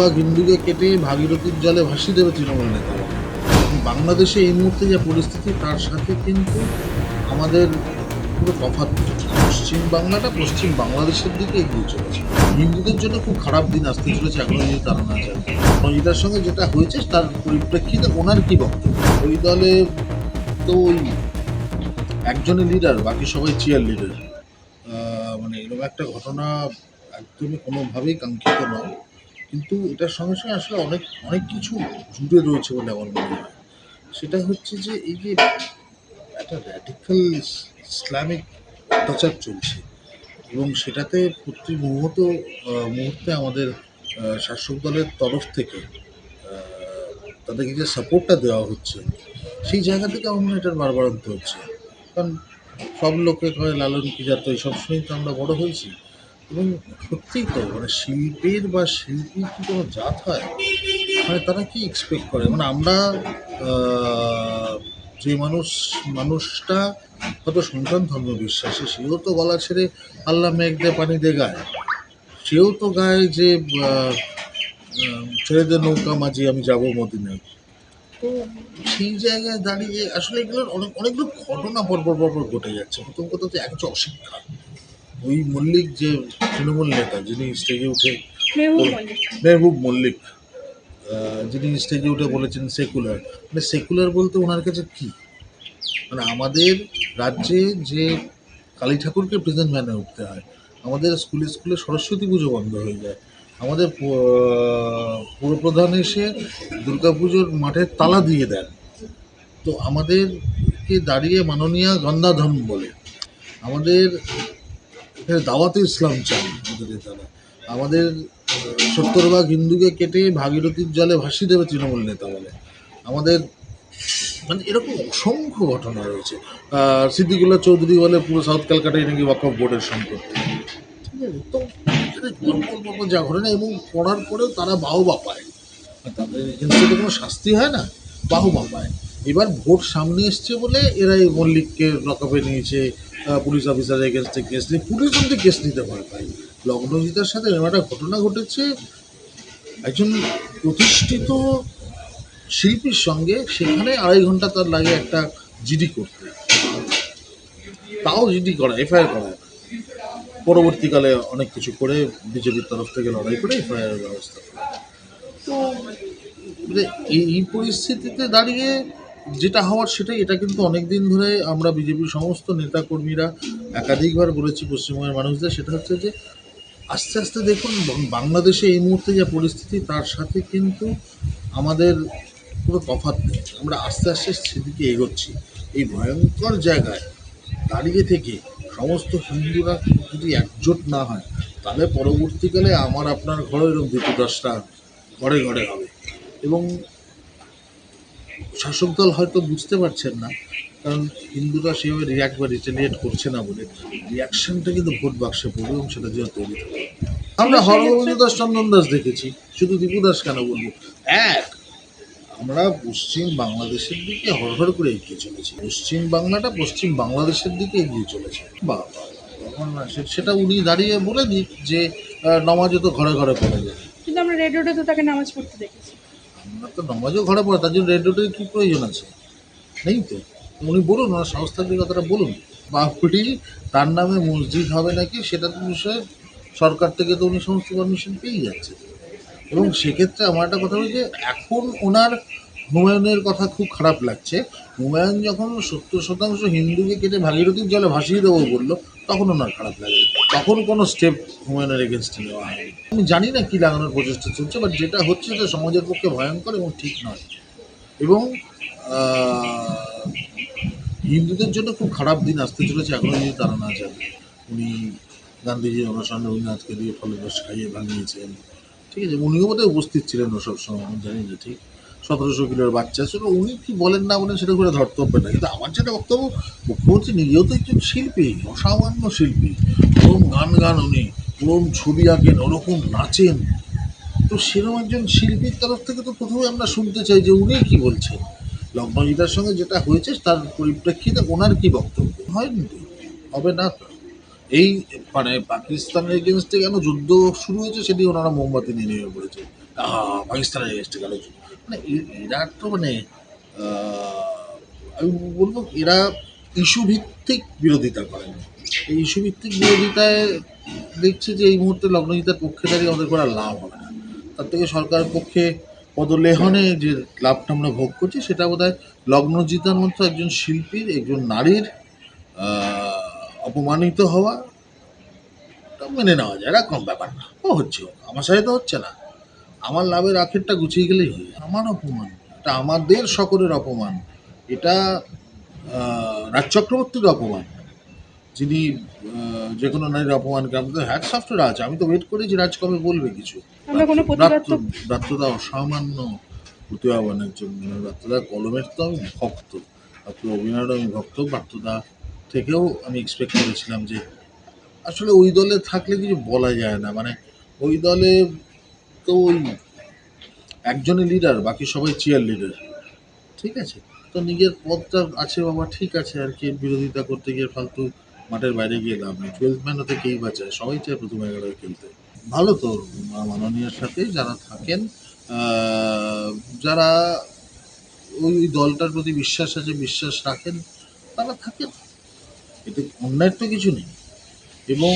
ভাগ হিন্দুকে কেটে ভাগীরথীর জলে ভাসিয়ে দেবে তৃণমূল নেতা। বাংলাদেশে এই মুহূর্তে যে পরিস্থিতি, তার সাথে কিন্তু আমাদের পুরো তফাৎ পশ্চিম বাংলাটা পশ্চিম বাংলাদেশের দিকে এগিয়ে চলেছে। হিন্দুদের জন্য খুব খারাপ দিন আসতে চলেছে, এখনও যদি তারা না চায় এটার সঙ্গে যেটা হয়েছে, তার পরিপ্রেক্ষিতে ওনার কি বক্তব্য? ওই দলে তো ওই একজনই লিডার বাকি সবাই চেয়ার লিডার মানে এরকম একটা ঘটনা একদমই কোনোভাবেই কাঙ্ক্ষিত নয়। কিন্তু এটার সঙ্গে সঙ্গে আসলে অনেক অনেক কিছু জুড়ে রয়েছে বলে আমার মনে হয়। সেটা হচ্ছে যে এই যে একটা র্যাডিক্যাল ইসলামিক অত্যাচার চলছে এবং সেটাতে প্রতি মুহূর্ত মুহূর্তে আমাদের শাসক দলের তরফ থেকে তাদেরকে যে সাপোর্টটা দেওয়া হচ্ছে, সেই জায়গা থেকে আমার মনে এটার বারবারন্ত হচ্ছে। কারণ সব লোকে কয় লালন কি যাতো এইসব শুনেই তো আমরা বড় হয়েছি। এবং সত্যিই তো মানে শিল্পের বা শিল্পীর কি কোনো জাত হয়? মানে তারা কি এক্সপেক্ট করে? মানে আমরা যে মানুষ, মানুষটা হয়তো সন্তান ধর্ম বিশ্বাসী, সেও তো গলা ছেড়ে আল্লাহ মেঘ দে, পানি দে গায়। সেও তো গায় যে দে নৌকা, মাঝি আমি যাব মদিনায়। তো সেই জায়গায় দাঁড়িয়ে আসলে এগুলোর অনেক, অনেকগুলো ঘটনা পরপর পরপর ঘটে যাচ্ছে। প্রথম কথা হচ্ছে এক হচ্ছে অশিক্ষা। ওই মল্লিক যে তৃণমূল নেতা যিনি স্টেজে উঠে মেহবুব মল্লিক। যিনি স্টেজে উঠে বলেছেন সেকুলার। মানে সেকুলার বলতে ওনার কাছে কি? মানে আমাদের রাজ্যে যে কালী ঠাকুরকে প্রেজেন্ট ম্যানে উঠতে হয় আমাদের স্কুলে স্কুলে সরস্বতী পুজো বন্ধ হয়ে যায় আমাদের পুরপ্রধান এসে দুর্গাপুজোর মাঠের তালা দিয়ে দেন। তো আমাদেরকে দাঁড়িয়ে মাননীয়া গন্ধাধম বলে আমাদের দাওয়াতে ইসলাম চান আমাদের নেতারা আমাদের সত্তর ভাগ হিন্দুকে কেটে ভাগীরথীর জলে ভাসিয়ে দেবে তৃণমূল নেতা বলে। আমাদের মানে এরকম অসংখ্য ঘটনা রয়েছে। আহ, সিদ্দিকুল্লাহ চৌধুরী বলে পুরো সাউথ ক্যালকাটায় নাকি ওয়াকফ বোর্ডের সম্পত্তি। ঠিক আছে? তো এখানে যা ঘটনা এবং পড়ার পরেও তারা বাহবা পায়। তাদের এগেনস্টে তো কোনো শাস্তি হয় না বাহবা পায়। এবার ভোট সামনে এসছে বলে এরা এই মল্লিককে লকআপে নিয়েছে পুলিশ অফিসারের এগেনস্টে কেস নিয়ে পুলিশ কিন্তু কেস নিতে ভয় পায় লগ্নজিতার সাথে এরকম একটা ঘটনা ঘটেছে, একজন প্রতিষ্ঠিত শিল্পীর সঙ্গে, সেখানে আড়াই ঘণ্টা তার লাগে একটা জিডি করতে। তাও জিডি করা এফআইআর করা। পরবর্তীকালে অনেক কিছু করে বিজেপির তরফ থেকে লড়াই করে এফআইআর ব্যবস্থা করে। তো মানে এই পরিস্থিতিতে দাঁড়িয়ে যেটা হওয়ার সেটাই, এটা কিন্তু অনেক দিন ধরে আমরা বিজেপির সমস্ত নেতাকর্মীরা একাধিকবার বলেছি পশ্চিমবঙ্গের মানুষদের, সেটা হচ্ছে যে আস্তে আস্তে দেখুন বাংলাদেশে এই মুহূর্তে যে পরিস্থিতি, তার সাথে কিন্তু আমাদের পুরো তফাৎ নেই। আমরা আস্তে আস্তে সেদিকে এগোচ্ছি। এই ভয়ঙ্কর জায়গায় দাঁড়িয়ে থেকে সমস্ত হিন্দুরা যদি একজোট না হয়, তাহলে পরবর্তীকালে আমার আপনার ঘরে এরকম বিপদাসটা ঘরে ঘরে হবে। এবং শাসক দল হয়তো বুঝতে পারছেন না কারণ হিন্দুরা সেভাবে রিয়াক্ট বা রিটেলিয়েট করছে না বলে রিয়াকশনটা কিন্তু ভোট বাক্সে পড়বে এবং সেটা যেন তৈরি হবে আমরা হরগোবিন্দ দাস চন্দন দাস দেখেছি। শুধু দীপু দাস কেন বলব? এক আমরা পশ্চিম বাংলাদেশের দিকে হরহর করে এগিয়ে চলেছি। পশ্চিম বাংলাটা পশ্চিম বাংলাদেশের দিকে এগিয়ে চলেছে। বা সেটা উনি দাঁড়িয়ে বলে দিক যে নামাজও তো ঘরে ঘরে পড়ে যায়। কিন্তু আমরা রেডিওতে তো তাকে নামাজ পড়তে দেখেছি। তো নামাজও ঘরে পড়ে তার জন্য রেডিওটির কী প্রয়োজন আছে? নেই তো। উনি বলুন, ওনার সংস্থা দিয়ে কথাটা বলুন বাপুরি তার নামে মসজিদ হবে নাকি, সেটা তো বিষয়ে সরকার থেকে তো উনি সমস্ত পারমিশন পেয়ে যাচ্ছে। এবং সেক্ষেত্রে আমার একটা কথা হচ্ছে এখন ওনার হুমায়ুনের কথা খুব খারাপ লাগছে। হুমায়ুন যখন সত্তর শতাংশ হিন্দুকে কেটে ভাগীরথীর জলে ভাসিয়ে দেবো বলল তখন ওনার খারাপ লাগে। তখন কোনো স্টেপ হুমায়ুনের এগেনস্টে নেওয়া হয়নি। আমি জানি না কী লাগানোর প্রচেষ্টা চলছে বাট যেটা হচ্ছে সেটা সমাজের পক্ষে ভয়ঙ্কর এবং ঠিক নয়। এবং হিন্দুদের জন্য খুব খারাপ দিন আসতে চলেছে, এখনও যদি তারা না জানে। উনি গান্ধীজি অনশনে উনি আজকে দিয়ে রস খাইয়ে ভাঙিয়েছেন। ঠিক আছে, উনিও বোধহয় উপস্থিত ছিলেন ওসব সময় জানি না ঠিক। সতেরোশো কিলোর বাচ্চা ছিল উনি কি বলেন না বলেন সেটা করে ধরতে হবে না। কিন্তু আমার যেটা বক্তব্য, মুখ্যমন্ত্রী নিজেও তো একজন শিল্পী, অসামান্য শিল্পী। ওরকম গান গান উনি ওরকম ছবি আঁকেন, ওরকম নাচেন। তো সেরকম একজন শিল্পীর তরফ থেকে তো প্রথমে আমরা শুনতে চাই যে উনি কি বলছেন। লগ্নজিতার সঙ্গে যেটা হয়েছে, তার পরিপ্রেক্ষিতে ওনার কি বক্তব্য? হয়নি হবে না এই মানে পাকিস্তানের এগেনস্টে কেন যুদ্ধ শুরু হয়েছে সেটি ওনারা মোমবাতি নিয়ে নেমে পড়েছে পাকিস্তানের এগেস্টে গেল মানে এরা তো মানে আমি বলব এরা ইস্যু ভিত্তিক বিরোধিতা করেন। এই ইস্যু ভিত্তিক বিরোধিতায় দেখছি যে এই মুহূর্তে লগ্নজিতার পক্ষে দাঁড়িয়ে আমাদের করা লাভ হবে না। তার থেকে সরকারের পক্ষে পদলেহনে যে লাভটা আমরা ভোগ করছি, সেটা বোধ হয় লগ্নজিতার মতো একজন শিল্পীর, একজন নারীর অপমানিত হওয়া মেনে নেওয়া যায়। এটা কম ব্যাপার না। ও হচ্ছে, আমার সাথে তো হচ্ছে না। আমার লাভের আখেরটা গুছিয়ে গেলেই হয়ে। আমার অপমান এটা আমাদের সকলের অপমান এটা রাজ চক্রবর্তীর অপমান। যিনি যে কোনো নারীর অপমানকে আমি তো হ্যাটস অফ টু রাজ আমি তো ওয়েট করেছি রাজ কবে বলবে কিছু। দত্তদা অসামান্য প্রতিভাবানের জন্য দত্তদা কলমের তো আমি ভক্ত। ডক্টর অভিনয়েরও আমি ভক্ত বার্তদা থেকেও আমি এক্সপেক্ট করেছিলাম যে আসলে ওই দলে থাকলে কিছু বলা যায় না। মানে ওই দলে তো ওই একজনই লিডার বাকি সবাই চেয়ার লিডার ঠিক আছে? তো নিজের পদটা আছে বাবা, ঠিক আছে আর কি, বিরোধিতা করতে গিয়ে ফালতু মাঠের বাইরে গিয়ে লাভ নেই। টুয়েলভ ম্যান হতে কেই বা চায় সবাই চায় প্রথম এগারোয় খেলতে। ভালো তো মাননীয়ার সাথে যারা থাকেন যারা ওই দলটার প্রতি বিশ্বাস আছে, বিশ্বাস রাখেন, তারা থাকেন। এতে অন্যায়ের তো কিছু নেই। এবং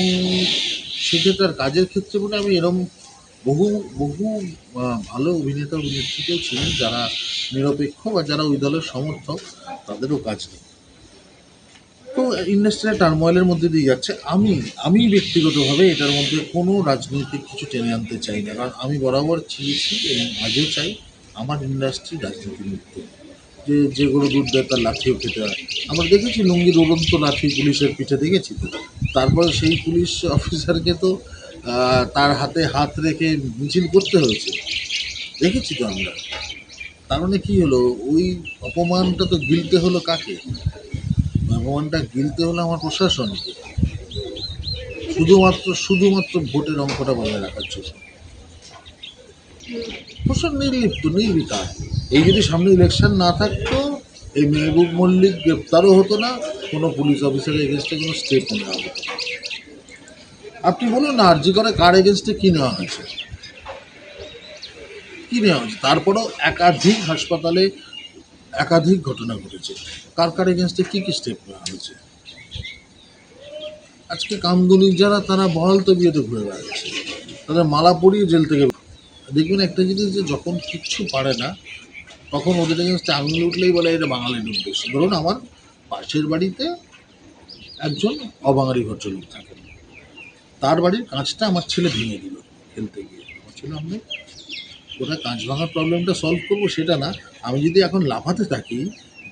সেক্ষেত্রে কাজের ক্ষেত্রে বলে আমি এরম বহু বহু ভালো অভিনেতা অভিনেত্রীকেও ছিলেন যারা নিরপেক্ষ বা যারা ওই দলের সমর্থক, তাদেরও কাজ নেই। তো ইন্ডাস্ট্রিয়াল টার্ময়েলের মধ্যে দিয়ে যাচ্ছে। আমি আমি ব্যক্তিগতভাবে এটার মধ্যে কোনো রাজনৈতিক কিছু টেনে আনতে চাই না। কারণ আমি বরাবর চেয়েছি এবং আজও চাই আমার ইন্ডাস্ট্রি রাজনীতি মুক্ত যে, যেগুলো তার লাঠিও খেতে হয়। আমরা দেখেছি লুঙ্গির উড়ন্ত লাঠি পুলিশের পিঠে দেখেছি তো। তারপরে সেই পুলিশ অফিসারকে তো তার হাতে হাত রেখে মিছিল করতে হয়েছে। দেখেছি তো আমরা। তার মানে কী হলো? ওই অপমানটা তো গিলতে হলো কাকে? অপমানটা গিলতে হলো আমার প্রশাসনকে। শুধুমাত্র শুধুমাত্র ভোটের অঙ্কটা বজায় রাখার জন্য। প্রশাসন নির্লিপ্ত, নির্বিকার। এই যদি সামনে ইলেকশন না থাকতো, এই মেহবুব মল্লিক গ্রেপ্তারও হতো না, কোনো পুলিশ অফিসারের এগেনস্টে কোনো স্টেপ নেওয়া হতো। আপনি বলুন না, আর্জি করে কার এগেনস্টে কী নেওয়া হয়েছে? কী নেওয়া হয়েছে? তারপরেও একাধিক হাসপাতালে একাধিক ঘটনা ঘটেছে। কার কার এগেনস্টে কী কী স্টেপ নেওয়া হয়েছে? আজকে কামদুনির যারা, তারা বহাল তো বিয়েতে ঘুরে বেড়াচ্ছে। তাদের মালা পরিয়ে জেল থেকে দেখবেন একটা জিনিস যে যখন কিচ্ছু পারে না, তখন ওদের এগেনস্টে আঙুল উঠলেই বলে, এটা বাঙালির উদ্দেশ্য। ধরুন আমার পাশের বাড়িতে একজন অবাঙালি ভদ্রলোক থাকেন তার বাড়ির কাঁচটা আমার ছেলে ভেঙে দিল খেলতে গিয়ে। আমার ছেলে, আমি ওটা কাঁচ ভাঙার প্রবলেমটা সলভ করব সেটা না। আমি যদি এখন লাফাতে থাকি,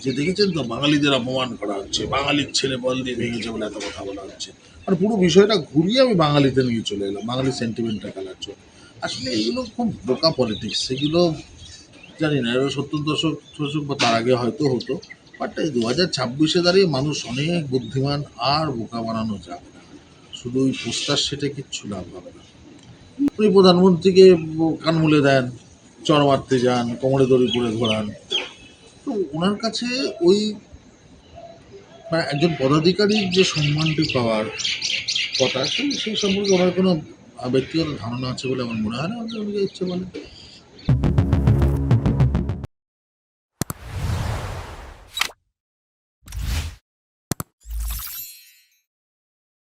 যে দেখেছেন তো, বাঙালিদের অপমান করা হচ্ছে, বাঙালির ছেলে বল দিয়ে ভেঙেছে বলে এত কথা বলা হচ্ছে। আর পুরো বিষয়টা ঘুরিয়ে আমি বাঙালিতে নিয়ে চলে এলাম, বাঙালি সেন্টিমেন্টটা খেলার জন্য। আসলে এগুলো খুব বোকা পলিটিক্স সেগুলো জানি না এবার সত্তর দশক দশক বা তার আগে হয়তো হতো বাট এই দু হাজার ছাব্বিশে দাঁড়িয়ে মানুষ অনেক বুদ্ধিমান আর বোকা বানানো যাবে শুধু ওই পোস্টার সেটে কিচ্ছু লাভ হবে না উনি প্রধানমন্ত্রীকে কানমুলে দেন, চর মারতে যান, কোমরে দড়ি করে ঘোরান। তো ওনার কাছে ওই মানে একজন পদাধিকারীর যে সম্মানটি পাওয়ার কথা সেই সম্পর্কে ওনার কোনো ব্যক্তিগত ধারণা আছে বলে আমার মনে হয় না উনি ইচ্ছে বলেন